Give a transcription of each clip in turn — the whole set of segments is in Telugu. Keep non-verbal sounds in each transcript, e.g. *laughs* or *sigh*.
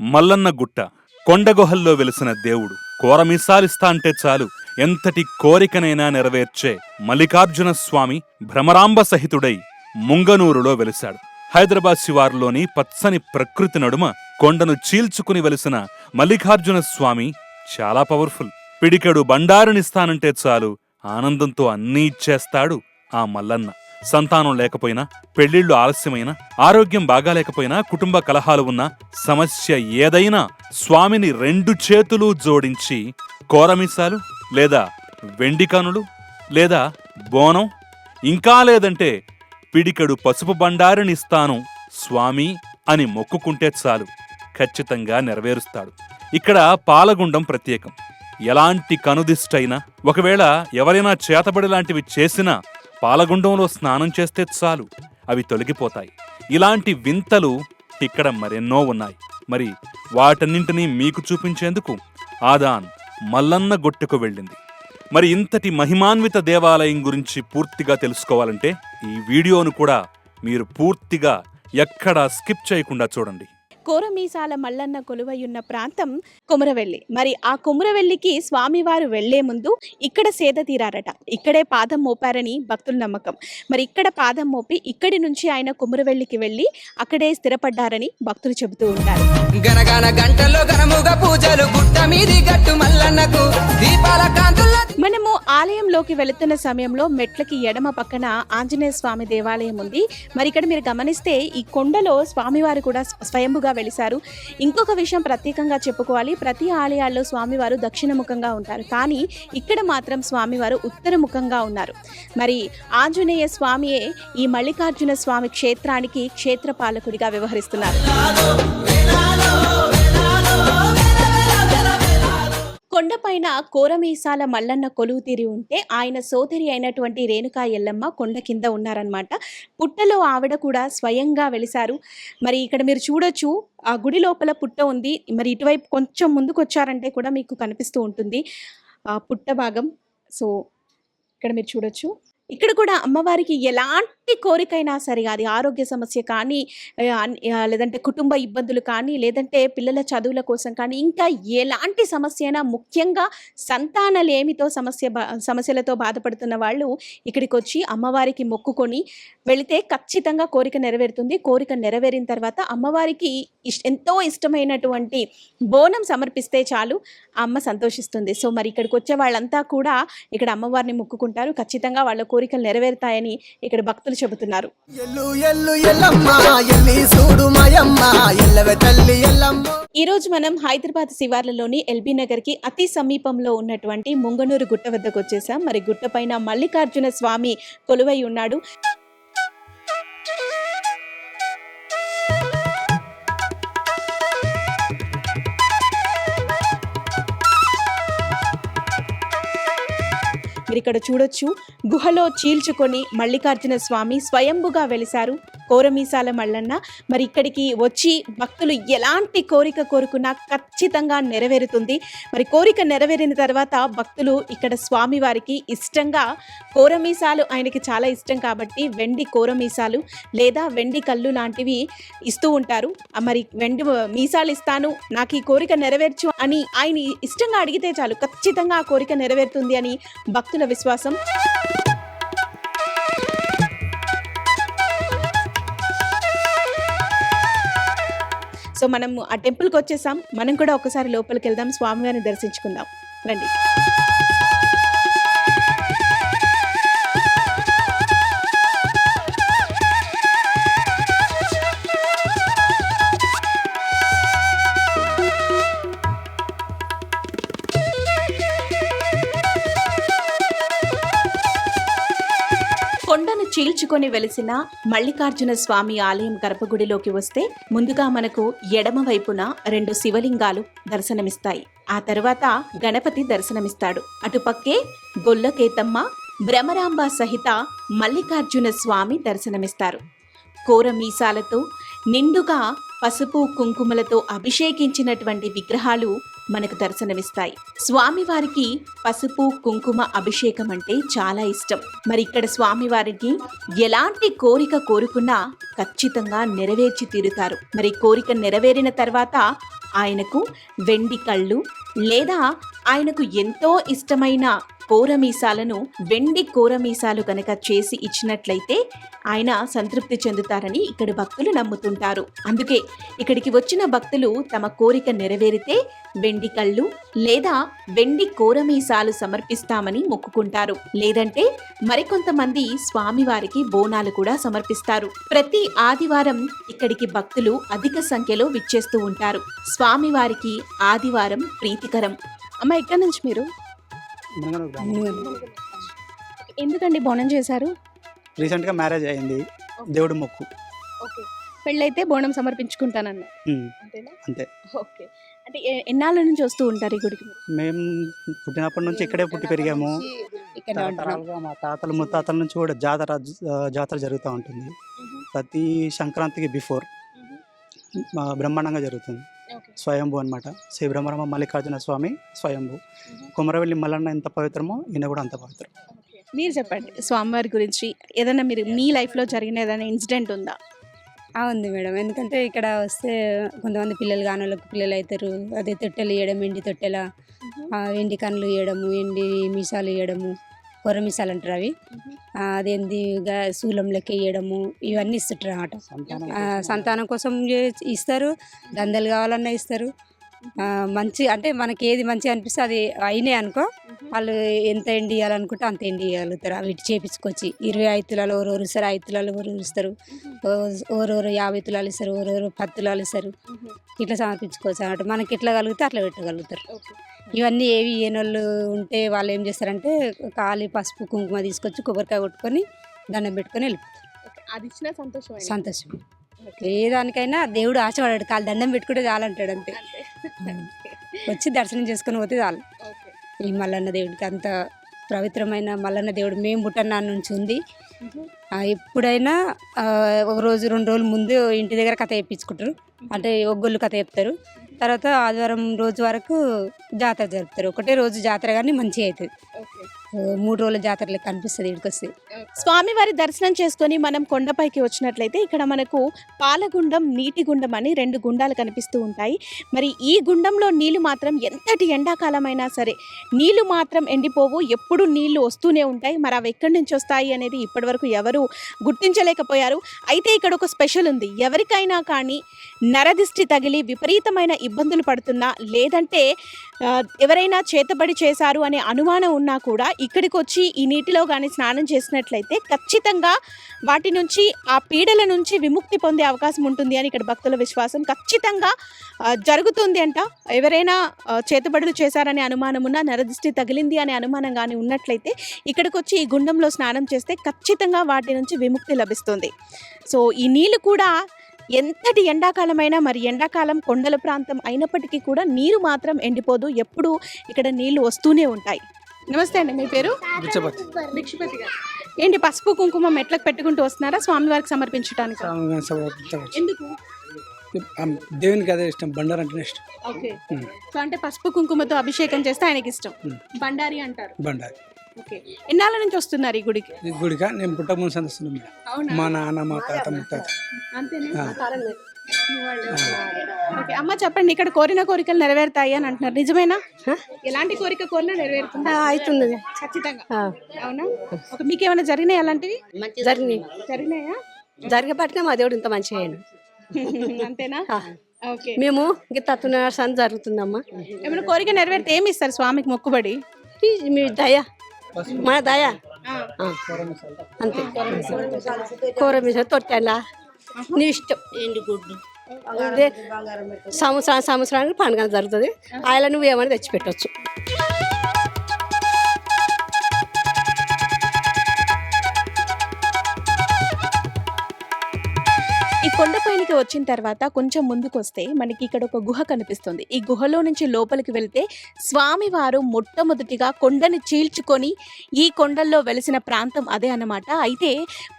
మల్లన్న గుట్ట. కొండగుహల్లో వెలిసిన దేవుడు. కోరమీసాలిస్తా అంటే చాలు. ఎంతటి కోరికనైనా నెరవేర్చే మల్లికార్జున స్వామి భ్రమరాంబ సహితుడై ముంగనూరులో వెలిశాడు. హైదరాబాద్ శివారులోని పచ్చని ప్రకృతి నడుమ కొండను చీల్చుకుని వెలిసిన మల్లికార్జున స్వామి చాలా పవర్ఫుల్. పిడికెడు బండారునిస్తానంటే చాలు. ఆనందంతో అన్నీ ఇచ్చేస్తాడు ఆ మల్లన్న. సంతానం లేకపోయినా పెళ్ళిళ్ళు ఆలస్యమైనా ఆరోగ్యం బాగాలేకపోయినా కుటుంబ కలహాలు ఉన్నా సమస్య ఏదైనా స్వామిని రెండు చేతులు జోడించి కోరమిసాలు లేదా వెండి కనులు లేదా బోనం ఇంకా లేదంటే పిడికెడు పసుపు బండారినిస్తాను స్వామి అని మొక్కుకుంటే చాలు. ఖచ్చితంగా నెరవేరుస్తాడు. ఇక్కడ పాలగుండం ప్రత్యేకం. ఎలాంటి కనుదిష్టైనా ఒకవేళ ఎవరైనా చేతబడి లాంటివి చేసినా పాలగుండంలో స్నానం చేస్తే చాలు. అవి తొలగిపోతాయి. ఇలాంటి వింతలు ఇక్కడ మరెన్నో ఉన్నాయి. మరి వాటన్నింటినీ మీకు చూపించేందుకు ఆదాన్ మల్లన్న గొట్టుకు వెళ్ళింది. మరి ఇంతటి మహిమాన్విత దేవాలయం గురించి పూర్తిగా తెలుసుకోవాలంటే ఈ వీడియోను కూడా మీరు పూర్తిగా ఎక్కడా స్కిప్ చేయకుండా చూడండి. కోరమీసాల మల్లన్న కొలువయున్న ప్రాంతం కొమురవెల్లి. మరి ఆ కొమురవెల్లికి స్వామివారు వెళ్ళే ముందు ఇక్కడ సేద తీరారట. ఇక్కడే పాదం మోపారని భక్తుల నమ్మకం. మరి ఇక్కడ పాదం మోపి ఇక్కడి నుంచి ఆయన కొమురవెల్లికి వెళ్ళి అక్కడే స్థిరపడ్డారని భక్తులు చెబుతూ ఉంటారు. గనగన గంటలో గనముగ పూజలు గుట్ట మీది గట్టు మల్లన్నకు. దీపాల కాంతుల్లో మనము ఆలయంలోకి వెళుతున్న సమయంలో మెట్లకి ఎడమ పక్కన ఆంజనేయ స్వామి దేవాలయం ఉంది. మరి ఇక్కడ మీరు గమనిస్తే ఈ కొండలో స్వామివారు కూడా స్వ- స్వయంభుగా వెలిశారు. ఇంకొక విషయం ప్రత్యేకంగా చెప్పుకోవాలి. ప్రతి ఆలయాల్లో స్వామివారు దక్షిణముఖంగా ఉంటారు. కానీ ఇక్కడ మాత్రం స్వామివారు ఉత్తరముఖంగా ఉన్నారు. మరి ఆంజనేయ స్వామియే ఈ మల్లికార్జున స్వామి క్షేత్రానికి క్షేత్రపాలకుడిగా వ్యవహరిస్తున్నారు. కొండపైన కోరమీసాల మల్లన్న కొలువు తీరి ఉంటే ఆయన సోదరి అయినటువంటి రేణుకా ఎల్లమ్మ కొండ కింద ఉన్నారనమాట పుట్టలో ఆవిడ కూడా స్వయంగా వెలిశారు. మరి ఇక్కడ మీరు చూడొచ్చు ఆ గుడి లోపల పుట్ట ఉంది. మరి ఇటువైపు కొంచెం ముందుకు వచ్చారంటే కూడా మీకు కనిపిస్తూ ఉంటుంది ఆ పుట్ట భాగం. సో ఇక్కడ మీరు చూడొచ్చు. ఇక్కడ కూడా అమ్మవారికి ఎలాంటి కోరికైనా సరే అది ఆరోగ్య సమస్య కానీ లేదంటే కుటుంబ ఇబ్బందులు కానీ లేదంటే పిల్లల చదువుల కోసం కానీ ఇంకా ఎలాంటి సమస్య అయినా ముఖ్యంగా సంతానలేమితో సమస్య బా- సమస్యలతో బాధపడుతున్న వాళ్ళు ఇక్కడికి వచ్చి అమ్మవారికి మొక్కుకొని వెళితే ఖచ్చితంగా కోరిక నెరవేరుతుంది. కోరిక నెరవేరిన తర్వాత అమ్మవారికి ఇష్ ఎంతో ఇష్టమైనటువంటి బోనం సమర్పిస్తే చాలు అమ్మ సంతోషిస్తుంది. సో మరి ఇక్కడికి వచ్చే వాళ్ళంతా కూడా ఇక్కడ అమ్మవారిని మొక్కుకుంటారు. ఖచ్చితంగా వాళ్ళ కోరికలు నెరవేరుతాయని ఇక్కడ భక్తులు చెబుతున్నారు. తల్లి ఎల్లమ్మ. ఈ రోజు మనం హైదరాబాద్ శివార్లలోని ఎల్బీ నగర్కి అతి సమీపంలో ఉన్నటువంటి ముంగనూరు గుట్ట వద్దకు వచ్చేసాం. మరి గుట్ట పైన మల్లికార్జున స్వామి కొలువై ఉన్నాడు. ఇక్కడ చూడొచ్చు. గుహలో చీల్చుకొని మల్లికార్జున స్వామి స్వయంభుగా వెలిశారు. కోరమీసాల మల్లన్న మరి ఇక్కడికి వచ్చి భక్తులు ఎలాంటి కోరిక కోరుకున్నా ఖచ్చితంగా నెరవేరుతుంది. మరి కోరిక నెరవేరిన తర్వాత భక్తులు ఇక్కడ స్వామివారికి ఇష్టంగా కోరమీసాలు ఆయనకి చాలా ఇష్టం కాబట్టి వెండి కోరమీసాలు లేదా వెండి కళ్ళు లాంటివి ఇస్తూ ఉంటారు. మరి వెండి మీసాలు ఇస్తాను నాకు ఈ కోరిక నెరవేర్చు అని ఆయన ఇష్టంగా అడిగితే చాలు ఖచ్చితంగా ఆ కోరిక నెరవేరుతుంది అని భక్తుల విశ్వాసం. సో మనం ఆ టెంపుల్కి వచ్చేసాం. మనం కూడా ఒకసారి లోపలికి వెళ్దాం. స్వామివారిని దర్శించుకుందాం. రండి. కొండను వెలిసిన మల్లికార్జున స్వామి ఆలయం గర్భగుడిలోకి వస్తే ముందుగా మనకు ఎడమ వైపున రెండు శివలింగాలు దర్శనమిస్తాయి. ఆ తర్వాత గణపతి దర్శనమిస్తాడు. అటుపక్కే గొల్లకేతమ్మ భ్రమరాంబ సహిత మల్లికార్జున స్వామి దర్శనమిస్తారు. కోర మీసాలతో నిండుగా పసుపు కుంకుమలతో అభిషేకించినటువంటి విగ్రహాలు మనకు దర్శనమిస్తాయి. స్వామివారికి పసుపు కుంకుమ అభిషేకం అంటే చాలా ఇష్టం. మరి ఇక్కడ స్వామివారికి ఎలాంటి కోరిక కోరుకున్నా ఖచ్చితంగా నెరవేర్చి తీరుతారు. మరి కోరిక నెరవేరిన తర్వాత ఆయనకు వెండి కళ్ళు లేదా ఆయనకు ఎంతో ఇష్టమైన కోరమీసాలను వెండి కోరమీసాలు కనుక చేసి ఇచ్చినట్లయితే ఆయన సంతృప్తి చెందుతారని ఇక్కడ భక్తులు నమ్ముతుంటారు. అందుకే ఇక్కడికి వచ్చిన భక్తులు తమ కోరిక నెరవేరితే వెండి కళ్ళు లేదా వెండి కోరమీసాలు సమర్పిస్తామని మొక్కుకుంటారు. లేదంటే మరికొంతమంది స్వామివారికి బోనాలు కూడా సమర్పిస్తారు. ప్రతి ఆదివారం ఇక్కడికి భక్తులు అధిక సంఖ్యలో విచ్చేస్తూ ఉంటారు. స్వామివారికి ఆదివారం ప్రీతికరం. అమ్మ ఎక్కడి నుంచి మీరు? ఎందుకండి బోనం చేశారు? రీసెంట్గా మ్యారేజ్ అయింది. దేవుడు మొక్కు. ఓకే. పెళ్ళైతే బోనం సమర్పించుకుంటానన్న అంతే. ఓకే. అంటే ఎన్నాళ్ళ నుంచి వస్తూ ఉంటారు ఈ గుడికి? మేము పుట్టినప్పటి నుంచి ఇక్కడే పుట్టి పెరిగాము. మా తాతలు ముత్తాతల నుంచి కూడా జాతర జాతర జరుగుతూ ఉంటుంది. ప్రతి సంక్రాంతికి బిఫోర్ బ్రహ్మాండంగా జరుగుతుంది. స్వయంభూ అనమాట శ్రీ బ్రహ్మరమ మల్లికార్జున స్వామి స్వయంభూ. కుమరవెల్లి మల్లన్న ఎంత పవిత్రమో ఈయన కూడా అంత పవిత్రం. మీరు చెప్పండి స్వామివారి గురించి ఏదైనా మీరు మీ లైఫ్లో జరిగిన ఏదైనా ఇన్సిడెంట్ ఉందా? ఆ, ఉంది మేడం. ఎందుకంటే ఇక్కడ వస్తే కొంతమంది పిల్లలు కాని వాళ్ళకి పిల్లలు అవుతారు అదే తొట్టెలు ఇవ్వడం ఎండి తొట్టెల ఆ, ఎండి కన్నులు ఇవ్వడము ఎండి మీసాలు ఇవ్వడము కొర్ర మీసాలు అంటారు అవి. అదేంది గా శూలం లెక్క ఇవ్వడము ఇవన్నీ ఇస్తుంటారు అన్నమాట సంతానం కోసం ఇస్తారు దందలు కావాలన్నా ఇస్తారు. మంచి అంటే మనకి ఏది మంచిగా అనిపిస్తే అది అయినాయి అనుకో వాళ్ళు ఎంత ఎండి ఇవ్వాలనుకుంటే అంత ఎండి ఇవ్వగలుగుతారు అవి చేపించుకొచ్చి ఇరవై ఐదు తులాలు ఓరోరు ఇస్తారు ఐదు తులాలు ఓరోరు ఇస్తారు ఓరోరు యాభై తులాలు ఇస్తారు ఓరోరు పది తులాలు ఇస్తారు. ఇట్లా సమర్పించుకోవచ్చు అన్నట్టు మనకి ఎట్లా కలిగితే అట్లా పెట్టగలుగుతారు. ఇవన్నీ ఏవి ఏనోళ్ళు ఉంటే వాళ్ళు ఏం చేస్తారంటే కాలి పసుపు కుంకుమ తీసుకొచ్చి కొబ్బరికాయ కొట్టుకొని దండం పెట్టుకొని వెళ్ళిపోతారు. అది ఇచ్చిన సంతోషం సంతోషం ఏ దానికైనా దేవుడు ఆశపడాడు కాలు దండం పెట్టుకుంటే చాలంటాడు అంతే. వచ్చి దర్శనం చేసుకొని పోతే చాలు. ఈ మల్లన్న దేవుడికి అంత పవిత్రమైన మల్లన్న దేవుడు మేము పుట్టిన నుంచి ఉంది. ఎప్పుడైనా ఒక రోజు రెండు రోజుల ముందు ఇంటి దగ్గర కథ చెప్పించుకుంటారు. అంటే ఒగ్గొల్లు కథ చెప్తారు. తర్వాత ఆదివారం రోజు వరకు జాతర జరుపుతారు. ఒకటే రోజు జాతర కానీ మంచిగా అవుతుంది. మూడు రోజుల జాతర కనిపిస్తుంది ఇక్కడికి స్వామివారి దర్శనం చేసుకొని మనం కొండపైకి వచ్చినట్లయితే ఇక్కడ మనకు పాలగుండం నీటి గుండం అని రెండు గుండాలు కనిపిస్తూ ఉంటాయి. మరి ఈ గుండంలో నీళ్ళు మాత్రం ఎంతటి ఎండాకాలమైనా సరే నీళ్ళు మాత్రం ఎండిపోవు ఎప్పుడు నీళ్ళు వస్తూనే ఉంటాయి. మరి అవి ఎక్కడి నుంచి వస్తాయి అనేది ఇప్పటివరకు ఎవరు గుర్తించలేకపోయారు. అయితే ఇక్కడ ఒక స్పెషల్ ఉంది. ఎవరికైనా కానీ నరదిష్టి తగిలి విపరీతమైన ఇబ్బందులు పడుతున్నా లేదంటే ఎవరైనా చేతబడి చేశారు అనే అనుమానం ఉన్నా కూడా ఇక్కడికి వచ్చి ఈ నీటిలో కానీ స్నానం చేసినట్లయితే ఖచ్చితంగా వాటి నుంచి ఆ పీడల నుంచి విముక్తి పొందే అవకాశం ఉంటుంది అని ఇక్కడ భక్తుల విశ్వాసం. ఖచ్చితంగా జరుగుతుంది అంట. ఎవరైనా ఆ, చేతబడులు చేశారనే అనుమానం ఉన్నా నరదృష్టి తగిలింది అనే అనుమానం కానీ ఉన్నట్లయితే ఇక్కడికి వచ్చి ఈ గుండంలో స్నానం చేస్తే ఖచ్చితంగా వాటి నుంచి విముక్తి లభిస్తుంది. సో ఈ నీళ్ళు కూడా ఎంతటి ఎండాకాలమైనా మరి ఎండాకాలం కొండల ప్రాంతం అయినప్పటికీ కూడా నీరు మాత్రం ఎండిపోదు. ఎప్పుడూ ఇక్కడ నీళ్ళు వస్తూనే ఉంటాయి. నమస్తే అండి మీ పేరు? బిచ్చపతి భిక్షపతి గారు. ఏంటి పసుపు కుంకుమ మెట్లకు పెట్టుకుంటూ వస్తున్నారా? స్వామివారికి సమర్పించడానికి. ఎందుకు? దేవునికి అదే ఇష్టం బండారు అంటే ఇష్టం. ఓకే. సో అంటే పసుపు కుంకుమతో అభిషేకం చేస్తే ఆయనకి ఇష్టం. బండారి అంటారు. బండారు. ఓకే. ఎన్నాళ్ళ నుంచి వస్తున్నారు ఈ గుడికి? ఈ గుడిక? నేను పుట్టక ముందు. మా నాన్న మా తాత ముత్తాత. అంతేనా. ఓకే అమ్మ చెప్పండి ఇక్కడ కోరిన కోరికలు నెరవేరుతాయి అని అంటున్నారు. నిజమేనా? ఎలాంటి కోరిక కోరినా నెరవేరుతుందా? అవుతున్నది ఖచ్చితంగా. అవునా? ఒక మీకు ఏమైనా జరిగినాయి అలాంటివి? జరిగినాయి. జరిగినాయా? జరగబట్టినా మా దేవుడు ఇంత మంచిగా అయ్యాడు. *laughs* అంతేనా? మేము అని జరుగుతుందమ్మా. ఏమైనా కోరిక నెరవేరితే ఏమి ఇస్తారు స్వామికి మొక్కుబడి? మీ దయ. మన దయ. అంతే. కూర మీద తొట్టాలా. నీ ఇష్టం. అదే సంవత్సరం సంవత్సరానికి పండుగ జరుగుతుంది. ఆయన నువ్వు ఏమైనా తెచ్చిపెట్టవచ్చు కొండపైనకి వచ్చిన తర్వాత కొంచెం ముందుకు వస్తే మనకి ఇక్కడ ఒక గుహ కనిపిస్తుంది. ఈ గుహలో నుంచి లోపలికి వెళ్తే స్వామివారు మొట్టమొదటిగా కొండని చీల్చుకొని ఈ కొండల్లో వెలిసిన ప్రాంతం అదే అన్నమాట. అయితే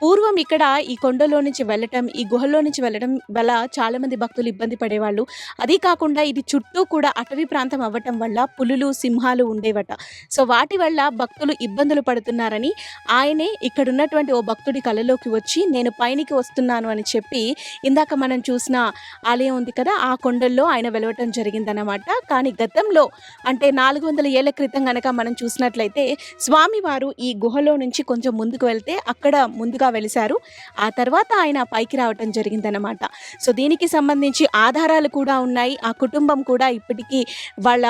పూర్వం ఇక్కడ ఈ కొండలో నుంచి వెళ్ళటం ఈ గుహలో నుంచి వెళ్ళడం వల్ల చాలా మంది భక్తులు ఇబ్బంది పడేవాళ్ళు. అదీ కాకుండా ఇది చుట్టూ కూడా అటవీ ప్రాంతం అవ్వటం వల్ల పులులు సింహాలు ఉండేవట. సో వాటి వల్ల భక్తులు ఇబ్బందులు పడుతున్నారని ఆయనే ఇక్కడ ఉన్నటువంటి ఓ భక్తుడి కళలోకి వచ్చి నేను పైనికి వస్తున్నాను అని చెప్పి ఇందాక మనం చూసిన ఆలయం ఉంది కదా ఆ కొండల్లో ఆయన వెలవటం జరిగిందనమాట కానీ గతంలో అంటే నాలుగు వందల ఏళ్ళ క్రితం కనుక మనం చూసినట్లయితే స్వామివారు ఈ గుహలో నుంచి కొంచెం ముందుకు వెళ్తే అక్కడ ముందుగా వెలిశారు. ఆ తర్వాత ఆయన పైకి రావటం జరిగిందనమాట సో దీనికి సంబంధించి ఆధారాలు కూడా ఉన్నాయి. ఆ కుటుంబం కూడా ఇప్పటికీ వాళ్ళ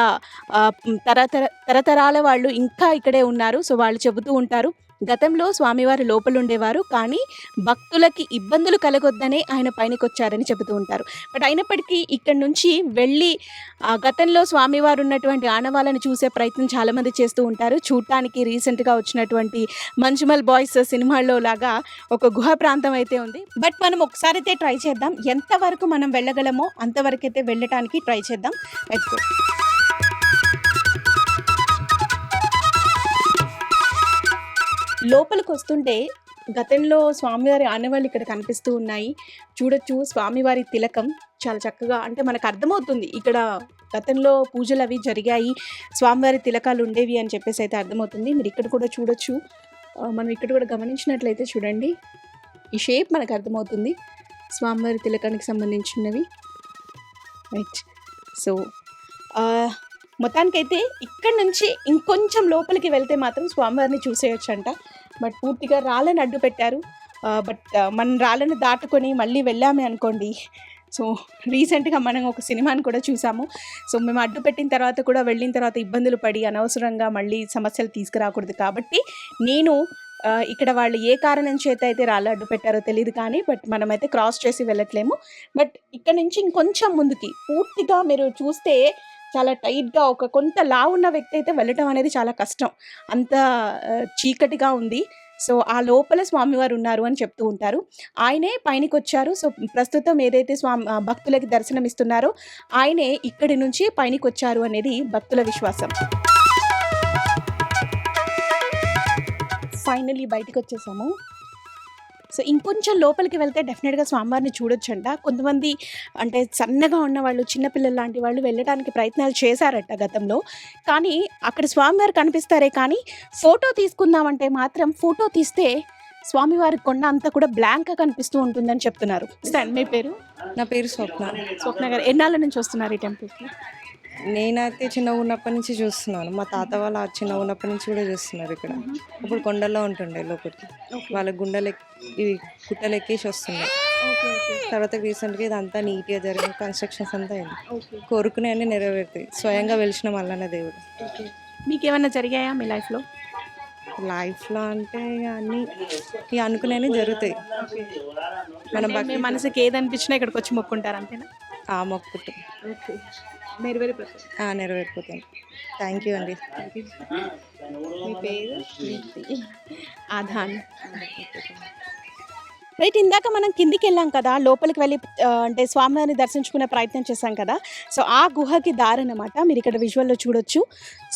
తరతర తరతరాల వాళ్ళు ఇంకా ఇక్కడే ఉన్నారు. సో వాళ్ళు చెబుతూ ఉంటారు. గతంలో స్వామివారు లోపల ఉండేవారు కానీ భక్తులకి ఇబ్బందులు కలగొద్దనే ఆయన పైనకొచ్చారని చెబుతూ ఉంటారు. బట్ అయినప్పటికీ ఇక్కడ నుంచి వెళ్ళి ఆ గతంలో స్వామివారు ఉన్నటువంటి ఆనవాళ్ళని చూసే ప్రయత్నం చాలామంది చేస్తూ ఉంటారు. చూడటానికి రీసెంట్గా వచ్చినటువంటి మంజుమల్ బాయ్స్ సినిమాల్లో లాగా ఒక గుహ ప్రాంతం అయితే ఉంది. బట్ మనం ఒకసారి అయితే ట్రై చేద్దాం. ఎంతవరకు మనం వెళ్ళగలమో అంతవరకైతే వెళ్ళటానికి ట్రై చేద్దాం. లెట్స్ లోపలికి వస్తుంటే గతంలో స్వామివారి ఆనవాళ్ళు ఇక్కడ కనిపిస్తూ ఉన్నాయి. చూడొచ్చు స్వామివారి తిలకం చాలా చక్కగా అంటే మనకు అర్థమవుతుంది. ఇక్కడ గతంలో పూజలు అవి జరిగాయి. స్వామివారి తిలకాలు ఉండేవి అని చెప్పేసి అయితే అర్థమవుతుంది. మీరు ఇక్కడ కూడా చూడొచ్చు. మనం ఇక్కడ కూడా గమనించినట్లయితే చూడండి. ఈ షేప్ మనకు అర్థమవుతుంది. స్వామివారి తిలకానికి సంబంధించినవి. రైట్ సో మొత్తానికైతే ఇక్కడ నుంచి ఇంకొంచెం లోపలికి వెళ్తే మాత్రం స్వామివారిని చూసేయచ్చు అంట బట్ పూర్తిగా రాళ్ళని అడ్డు పెట్టారు. బట్ మనం రాళ్ళని దాటుకొని మళ్ళీ వెళ్ళామే అనుకోండి. సో రీసెంట్గా మనం ఒక సినిమాని కూడా చూసాము. సో మేము అడ్డు పెట్టిన తర్వాత కూడా వెళ్ళిన తర్వాత ఇబ్బందులు పడి అనవసరంగా మళ్ళీ సమస్యలు తీసుకురాకూడదు కాబట్టి నేను ఇక్కడ వాళ్ళు ఏ కారణం చేత అయితే రాళ్ళు అడ్డు పెట్టారో తెలియదు కానీ బట్ మనమైతే క్రాస్ చేసి వెళ్ళట్లేము. బట్ ఇక్కడ నుంచి ఇంకొంచెం ముందుకి పూర్తిగా మీరు చూస్తే చాలా టైట్గా ఒక కొంత లా ఉన్న వ్యక్తి అయితే వెళ్ళటం అనేది చాలా కష్టం. అంత చీకటిగా ఉంది. సో ఆ లోపల స్వామివారు ఉన్నారు అని చెప్తూ ఉంటారు. ఆయనే పైనకి వచ్చారు సో ప్రస్తుతం ఏదైతే స్వామి భక్తులకి దర్శనం ఇస్తున్నారో ఆయనే ఇక్కడి నుంచి పైనకి వచ్చారు అనేది భక్తుల విశ్వాసం. ఫైనలీ బయటకు వచ్చేసాము సో ఇంకొంచెం లోపలికి వెళ్తే డెఫినెట్గా స్వామివారిని చూడొచ్చంట. కొంతమంది అంటే సన్నగా ఉన్న వాళ్ళు చిన్నపిల్లలు లాంటి వాళ్ళు వెళ్ళడానికి ప్రయత్నాలు చేశారట గతంలో. కానీ అక్కడ స్వామివారు కనిపిస్తారే కానీ ఫోటో తీసుకుందామంటే మాత్రం ఫోటో తీస్తే స్వామివారి కొండ అంతా కూడా బ్లాంక్గా కనిపిస్తూ ఉంటుందని చెప్తున్నారు. సార్, మీ పేరు? నా పేరు స్వప్న. స్వప్న గారు ఎన్నాళ్ళ నుంచి వస్తున్నారు ఈ టెంపుల్కి నేనైతే చిన్నగా ఉన్నప్పటి నుంచి చూస్తున్నాను. మా తాత వాళ్ళ చిన్నగా ఉన్నప్పటి నుంచి కూడా చూస్తున్నారు ఇక్కడ. ఇప్పుడు కొండల్లో ఉంటుండే లోపలికి. వాళ్ళ గుండెలు ఇవి గుట్టలు ఎక్కేసి వస్తుండే తర్వాత రీసెంట్గా ఇదంతా నీట్గా జరిగిన కన్స్ట్రక్షన్స్ అంతా అయింది. కోరుకునే అన్ని నెరవేరుతాయి. స్వయంగా వెలిసిన మల్లన్న దేవుడు. మీకు ఏమైనా జరిగాయా మీ లైఫ్లో? లైఫ్లో అంటే అన్ని ఇక అనుకునేవి జరుగుతాయి. మన మనసుకి ఏది అనిపించినా ఇక్కడికి వచ్చి మొక్కుంటారు అంతేనా? ఆ నెరవేరిపోతుంది. థ్యాంక్ యూ అండి. మీ పేరు? ఆధాన్. రైట్ ఇందాక మనం కిందికి వెళ్ళాం కదా లోపలికి వెళ్ళి అంటే స్వామివారిని దర్శించుకునే ప్రయత్నం చేశాం కదా సో ఆ గుహకి దారి అన్నమాట. మీరు ఇక్కడ విజువల్లో చూడొచ్చు.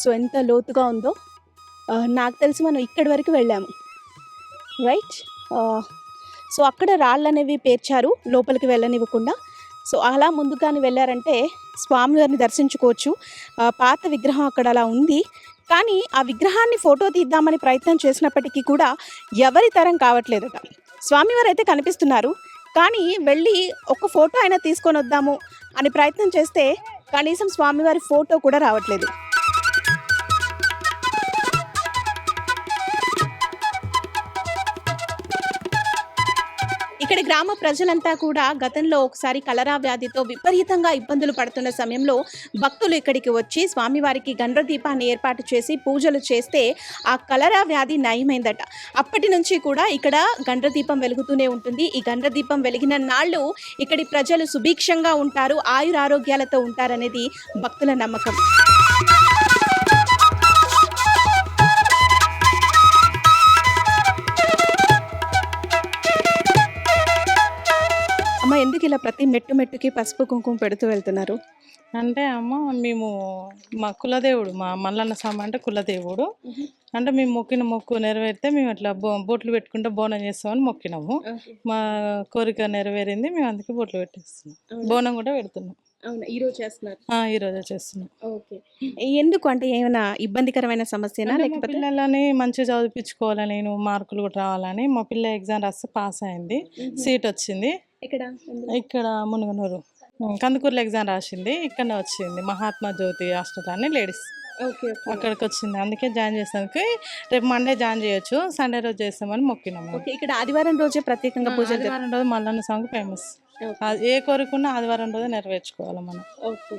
సో ఎంత లోతుగా ఉందో. నాకు తెలిసి మనం ఇక్కడి వరకు వెళ్ళాము. రైట్ సో అక్కడ రాళ్ళు అనేవి పేర్చారు లోపలికి వెళ్ళనివ్వకుండా. సో అలా ముందుగాని వెళ్ళారంటే స్వామివారిని దర్శించుకోవచ్చు. పాత విగ్రహం అక్కడ అలా ఉంది. కానీ ఆ విగ్రహాన్ని ఫోటో తీద్దామని ప్రయత్నం చేసినప్పటికీ కూడా ఎవరి తరం కావట్లేదట. స్వామివారు అయితే కనిపిస్తున్నారు. కానీ వెళ్ళి ఒక ఫోటో అయినా తీసుకొని వద్దాము అని ప్రయత్నం చేస్తే కనీసం స్వామివారి ఫోటో కూడా రావట్లేదు. ఇక్కడ గ్రామ ప్రజలంతా కూడా గతంలో ఒకసారి కలరా వ్యాధితో విపరీతంగా ఇబ్బందులు పడుతున్న సమయంలో భక్తులు ఇక్కడికి వచ్చి స్వామివారికి గండ్రదీపాన్ని ఏర్పాటు చేసి పూజలు చేస్తే ఆ కలరా వ్యాధి నయమైందట. అప్పటి నుంచి కూడా ఇక్కడ గండ్ర దీపం వెలుగుతూనే ఉంటుంది. ఈ గండ్రదీపం వెలిగిన నాళ్ళు ఇక్కడి ప్రజలు సుభిక్షంగా ఉంటారు ఆయురారోగ్యాలతో ఉంటారనేది భక్తుల నమ్మకం. ఇలా ప్రతి మెట్టు మెట్టుకి పసుపు కుంకుమ పెడుతూ వెళ్తున్నారు? అంటే అమ్మ మేము మా కులదేవుడు మా మల్లన్న స్వామి అంటే కులదేవుడు. అంటే మేము మొక్కిన మొక్కు నెరవేరితే మేము అట్లా బో బొట్లు పెట్టుకుంటే బోనం చేస్తామని మొక్కినాము. మా కోరిక నెరవేరింది మేము అందుకే బొట్లు పెట్టేస్తున్నాం. బోనం కూడా పెడుతున్నాం. అవును? ఈరోజు చేస్తున్నారు? ఆ, ఈ రోజే చేస్తున్నాం. ఓకే. ఎందుకు అంటే ఏమైనా ఇబ్బందికరమైన సమస్యనా? లేకపోతే? పిల్లలని మంచిగా చదివించుకోవాలని నేను మార్కులు కూడా రావాలని. మా పిల్ల ఎగ్జామ్ రాస్తే పాస్ అయింది. సీట్ వచ్చింది. ఇక్కడ ఇక్కడ మునుగనూరు. కందుకూరులో ఎగ్జామ్ రాసింది. ఇక్కడనే వచ్చింది. Mahatma Jyoti hospital ladies. Okay అక్కడికి వచ్చింది. అందుకే జాయిన్ చేసానికి రేపు మండే జాయిన్ చేయొచ్చు. సండే రోజు చేస్తామని మొక్కినాము ఇక్కడ ఆదివారం రోజే ప్రత్యేకంగా జరుపు- ఆదివారం రోజు మల్లన్న సాంగ్ ఫేమస్ ఏ కోరికన్నా ఆదివారం రోజు నెరవేర్చుకోవాలి మనం. ఓకే.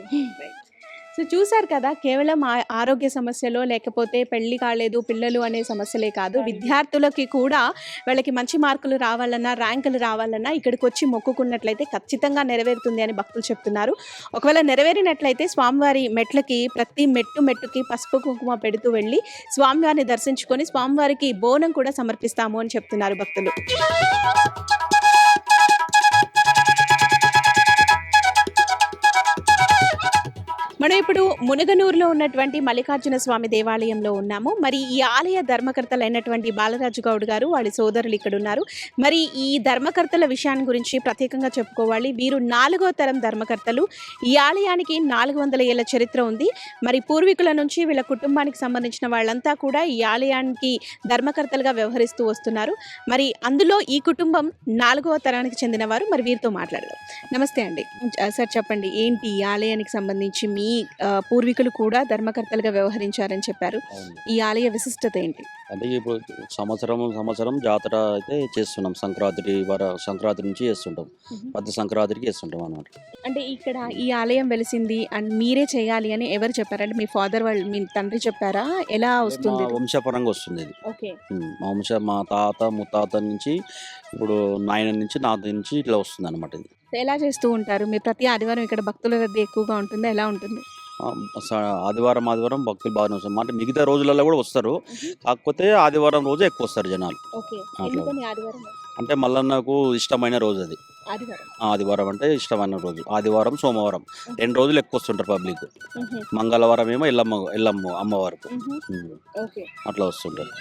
సో చూసారు కదా కేవలం ఆ- ఆరోగ్య సమస్యలో లేకపోతే పెళ్ళి కాలేదు పిల్లలు అనే సమస్యలే కాదు. విద్యార్థులకి కూడా వాళ్ళకి మంచి మార్కులు రావాలన్నా ర్యాంకులు రావాలన్నా ఇక్కడికి వచ్చి మొక్కుకున్నట్లయితే ఖచ్చితంగా నెరవేరుతుంది అని భక్తులు చెప్తున్నారు. ఒకవేళ నెరవేరినట్లయితే స్వామివారి మెట్లకి ప్రతి మెట్టు మెట్టుకి పసుపు కుంకుమ పెడుతూ వెళ్ళి స్వామివారిని దర్శించుకొని స్వామివారికి బోనం కూడా సమర్పిస్తాము అని చెప్తున్నారు భక్తులు. మనం ఇప్పుడు మునగనూరులో ఉన్నటువంటి మల్లికార్జున స్వామి దేవాలయంలో ఉన్నాము. మరి ఈ ఆలయ ధర్మకర్తలు అయినటువంటి బాలరాజు గౌడ్ గారు వాళ్ళ సోదరులు ఇక్కడ ఉన్నారు. మరి ఈ ధర్మకర్తల విషయాన్ని గురించి ప్రత్యేకంగా చెప్పుకోవాలి. వీరు నాలుగో తరం ధర్మకర్తలు. ఈ ఆలయానికి నాలుగు వందల ఏళ్ళ చరిత్ర ఉంది. మరి పూర్వీకుల నుంచి వీళ్ళ కుటుంబానికి సంబంధించిన వాళ్ళంతా కూడా ఈ ఆలయానికి ధర్మకర్తలుగా వ్యవహరిస్తూ వస్తున్నారు. మరి అందులో ఈ కుటుంబం నాలుగవ తరానికి చెందినవారు. మరి వీరితో మాట్లాడదాం. నమస్తే అండి. సార్ చెప్పండి ఏంటి ఈ ఆలయానికి సంబంధించి మీ పూర్వీకులు కూడా ధర్మకర్తలుగా వ్యవహరించారని చెప్పారు. ఈ ఆలయ విశిష్టత ఏంటి? అంటే ఇప్పుడు సంవత్సరం సంవత్సరం జాతర అయితే చేస్తున్నాం. సంక్రాంతి వర సంక్రాంతి నుంచి చేస్తుంటాం. ప్రతి సంక్రాంతికి చేస్తుంటాం అన్నమాట. అంటే ఇక్కడ ఈ ఆలయం వెలిసింది అండ్ మీరే చేయాలి అని ఎవరు చెప్పారు అంటే మీ ఫాదర్ వాళ్ళు మీ తండ్రి చెప్పారా? ఎలా వస్తుంది? వంశపరంగా వస్తుంది ఇది. ఓకే. మా వంశ మా తాత ముత్తాత నుంచి ఇప్పుడు నాయన నుంచి నాత నుంచి ఇట్లా వస్తుంది అనమాట ఇది. ఎలా చేస్తూ ఉంటారు? మీరు ప్రతి ఆదివారం ఇక్కడ భక్తుల రద్దీ ఎక్కువగా ఉంటుందా? ఎలా ఉంటుంది? ఆదివారం ఆదివారం భక్తులు బాగానే వస్తారు. అంటే మిగతా రోజులలో కూడా వస్తారు. కాకపోతే ఆదివారం రోజు ఎక్కువ వస్తారు జనాలు. అంటే మళ్ళీ నాకు ఇష్టమైన రోజు అది. ఆదివారం. అంటే ఇష్టమైన రోజు. ఆదివారం సోమవారం. రెండు రోజులు ఎక్కువ వస్తుంటారు పబ్లిక్. మంగళవారం ఏమో ఎల్లమ్మ ఎల్లమ్మ అమ్మవారికి అట్లా వస్తుంటారు.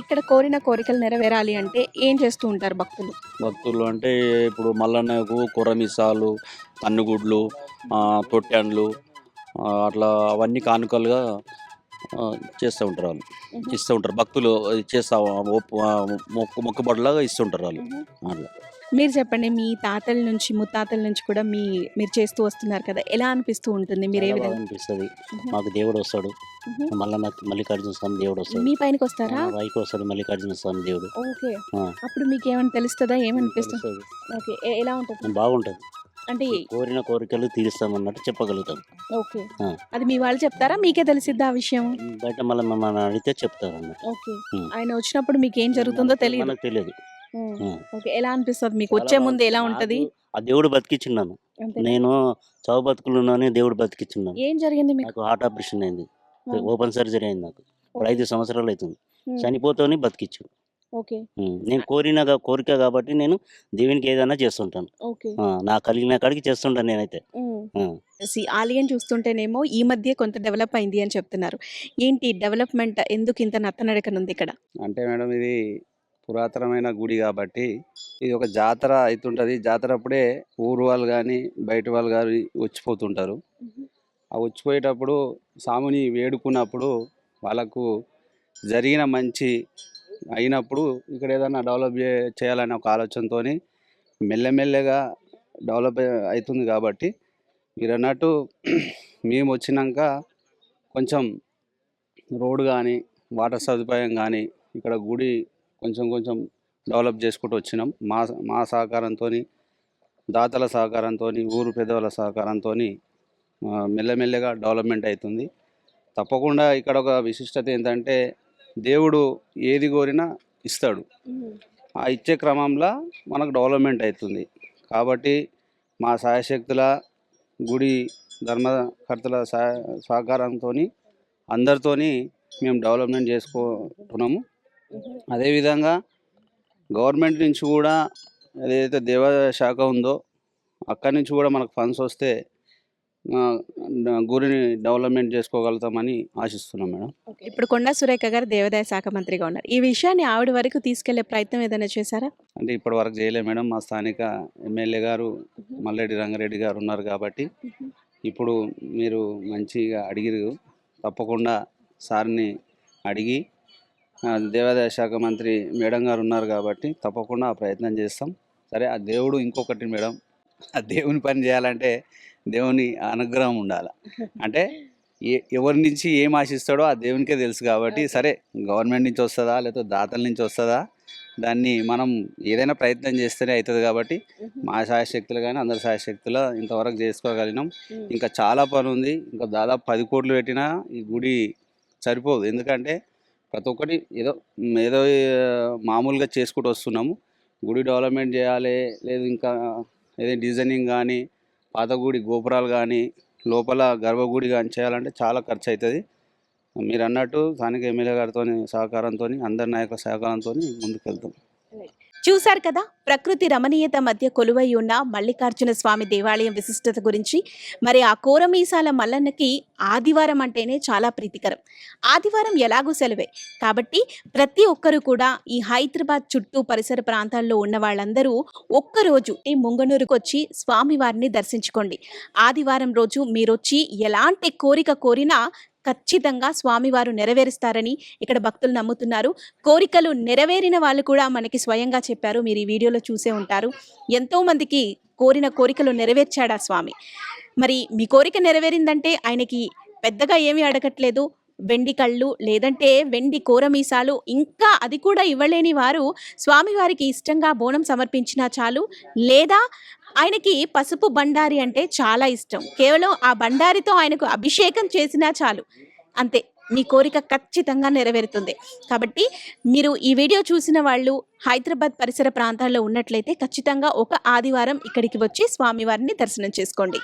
ఇక్కడ కోరిన కోరికలు నెరవేరాలి అంటే ఏం చేస్తూ ఉంటారు భక్తులు? భక్తులు అంటే ఇప్పుడు మల్లన్నకు కొరమిసాలు తన్నుగుడ్లు తొట్టెండ్లు అట్లా అవన్నీ కానుకలుగా చేస్తూ ఉంటారు వాళ్ళు. ఇస్తూ ఉంటారు. భక్తులు చేస్తా మొక్కు మొక్కుబడిలాగా ఇస్తుంటారు వాళ్ళు. అట్లా. మీరు చెప్పండి మీ తాతల నుంచి ముత్తాతల నుంచి కూడా మీ మీరు చేస్తూ వస్తున్నారు కదా ఎలా అనిపిస్తూ ఉంటుంది? మీరు ఏ విధంగా? అనిపిస్తుంది మాకు దేవుడు వస్తాడు. మళ్ళీ నాకు మల్లికార్జున స్వామి దేవుడు వస్తాడు. మీ పైనకి వస్తారా? వైకి వస్తాడు మల్లికార్జున స్వామి దేవుడు. ఓకే. అప్పుడు మీకు ఏమైనా తెలుస్తుందా? ఏమనిపిస్తుంది. ఓకే. ఎలా ఉంటుంది? బాగుంటుంది. అంటే కోరిన కోరికలు తీరుస్తామన్నట్టు చెప్పగలుగుతాం. ఓకే. అది మీ వాళ్ళు చెప్తారా? మీకే తెలిసిద్దా ఆ విషయం? బయట మళ్ళీ మమ్మల్ని అడిగితే చెప్తారు అన్నట్టు ఓకే. ఆయన వచ్చినప్పుడు మీకు ఏం జరుగుతుందో తెలియదు. తెలియదు. ఓకే ఎలా అనిపిస్తుంది మీకు? వచ్చే ముందు ఎలా. ఉంటది? ఆ దేవుడు బతికిచ్చిన్నాను నేను చావు బతుకులున్నానే దేవుడు బతికిచ్చిన్నాను ఏం జరిగింది మీకు? నాకు హార్ట్ ఆపరేషన్ అయింది. ఓపెన్ సర్జరీ అయింది నాకు. ఇప్పుడు ఐదు సంవత్సరాలు అవుతుంది. ఉమ్. చనిపోతామని బతికిచ్చు ఓకే. నేను కోరిన కోరిక కాబట్టి నేను దేవునికి ఏదైనా చేస్తుంటాను. నా కలిగిన కాడికి చేస్తుంటాను నేనైతే. ఆలయం చూస్తుంటేనేమో ఈ మధ్య కొంత డెవలప్ అయింది అని చెప్తున్నారు. ఏంటి డెవలప్మెంట్ ఎందుకు ఇంత నత్తనడకనుంది ఇక్కడ? అంటే మేడం ఇది పురాతనమైన గుడి కాబట్టి ఇది ఒక జాతర అవుతుంటుంది జాతర అప్పుడే ఊరు వాళ్ళు కానీ బయట వాళ్ళు కానీ వచ్చిపోతుంటారు. ఆ వచ్చిపోయేటప్పుడు స్వామిని వేడుకున్నప్పుడు వాళ్ళకు జరిగిన మంచి అయినప్పుడు ఇక్కడ ఏదైనా డెవలప్ చేయాలనే ఒక ఆలోచనతో మెల్లమెల్లగా డెవలప్ అవుతుంది కాబట్టి మీరు అన్నట్టు మేము వచ్చినాక కొంచెం రోడ్ కానీ వాటర్ సదుపాయం కానీ ఇక్కడ గుడి కొంచెం కొంచెం డెవలప్ చేసుకుంటూ వచ్చినాం. మా మా సహకారంతో దాతల సహకారంతో ఊరు పెద్దవాళ్ళ సహకారంతో మెల్లమెల్లగా డెవలప్మెంట్ అవుతుంది. తప్పకుండా ఇక్కడ ఒక విశిష్టత ఏంటంటే దేవుడు ఏది కోరినా ఇస్తాడు. ఆ ఇచ్చే క్రమంలో మనకు డెవలప్మెంట్ అవుతుంది. కాబట్టి మా సాయశక్తుల గుడి ధర్మకర్తల సహకారంతో అందరితోని మేము డెవలప్మెంట్ చేసుకుంటున్నాము. అదేవిధంగా గవర్నమెంట్ నుంచి కూడా ఏదైతే దేవాదాయ శాఖ ఉందో అక్కడి నుంచి కూడా మనకు ఫండ్స్ వస్తే ఆ, గుడిని డెవలప్మెంట్ చేసుకోగలుగుతామని ఆశిస్తున్నాం మేడం. ఇప్పుడు కొండా సురేఖ గారు దేవాదాయ శాఖ మంత్రిగా ఉన్నారు. ఈ విషయాన్ని ఆవిడ వరకు తీసుకెళ్ళే ప్రయత్నం ఏదైనా చేశారా? అంటే ఇప్పటి వరకు చేయలే మేడం. మా స్థానిక ఎమ్మెల్యే గారు మల్లెడ్డి రంగారెడ్డి గారు ఉన్నారు కాబట్టి ఇప్పుడు మీరు మంచిగా అడిగిరు. తప్పకుండా సార్ని అడిగి దేవాదాయ శాఖ మంత్రి మేడం గారు ఉన్నారు కాబట్టి తప్పకుండా ఆ ప్రయత్నం చేస్తాం. సరే ఆ దేవుడు ఇంకొకటి మేడం ఆ దేవుని పని చేయాలంటే దేవుని అనుగ్రహం ఉండాలి. అంటే ఏ ఎవరి నుంచి ఏం ఆశిస్తాడో ఆ దేవునికే తెలుసు కాబట్టి సరే గవర్నమెంట్ నుంచి వస్తుందా లేకపోతే దాతల నుంచి వస్తుందా దాన్ని మనం ఏదైనా ప్రయత్నం చేస్తేనే అవుతుంది కాబట్టి మా శాయశక్తులు కానీ అందరి శాయశక్తులు ఇంతవరకు చేసుకోగలిగినాం. ఇంకా చాలా పని ఉంది ఇంకా దాదాపు పది కోట్లు పెట్టినా ఈ గుడి సరిపోదు. ఎందుకంటే ప్రతి ఒక్కటి ఏదో ఏదో మామూలుగా చేసుకుంటూ వస్తున్నాము. గుడి డెవలప్మెంట్ చేయాలి లేదు ఇంకా ఏదైనా డిజైనింగ్ కానీ పాత గుడి గోపురాలు కానీ లోపల గర్భగుడి కానీ చేయాలంటే చాలా ఖర్చు అవుతుంది. మీరు అన్నట్టు స్థానిక ఎమ్మెల్యే గారితో సహకారంతో అందరి నాయకుల సహకారంతో ముందుకు వెళ్తాం చూశారు కదా ప్రకృతి రమణీయత మధ్య కొలువై ఉన్న మల్లికార్జున స్వామి దేవాలయం విశిష్టత గురించి. మరి ఆ కోరమీసాల మల్లన్నకి ఆదివారం అంటేనే చాలా ప్రీతికరం. ఆదివారం ఎలాగూ సెలవే. కాబట్టి ప్రతి ఒక్కరు కూడా ఈ హైదరాబాద్ చుట్టూ పరిసర ప్రాంతాల్లో ఉన్న వాళ్ళందరూ ఒక్కరోజు ఈ ముంగనూరుకు వచ్చి స్వామివారిని దర్శించుకోండి. ఆదివారం రోజు మీరొచ్చి ఎలాంటి కోరిక కోరినా ఖచ్చితంగా స్వామివారు నెరవేరుస్తారని ఇక్కడ భక్తులు నమ్ముతున్నారు. కోరికలు నెరవేరిన వాళ్ళు కూడా మనకి స్వయంగా చెప్పారు. మీరు ఈ వీడియోలో చూసే ఉంటారు. ఎంతోమందికి కోరిన కోరికలు నెరవేర్చాడా స్వామి? మరి మీ కోరిక నెరవేరిందంటే ఆయనకి పెద్దగా ఏమీ అడగట్లేదు. వెండి కళ్ళు లేదంటే వెండి కూరమీసాలు ఇంకా అది కూడా ఇవ్వలేని వారు స్వామివారికి ఇష్టంగా బోనం సమర్పించినా చాలు. లేదా ఆయనకి పసుపు బండారి అంటే చాలా ఇష్టం. కేవలం ఆ బండారితో ఆయనకు అభిషేకం చేసినా చాలు. అంతే. మీ కోరిక ఖచ్చితంగా నెరవేరుతుంది. కాబట్టి మీరు ఈ వీడియో చూసిన వాళ్ళు హైదరాబాద్ పరిసర ప్రాంతాల్లో ఉన్నట్లయితే ఖచ్చితంగా ఒక ఆదివారం ఇక్కడికి వచ్చి స్వామివారిని దర్శనం చేసుకోండి.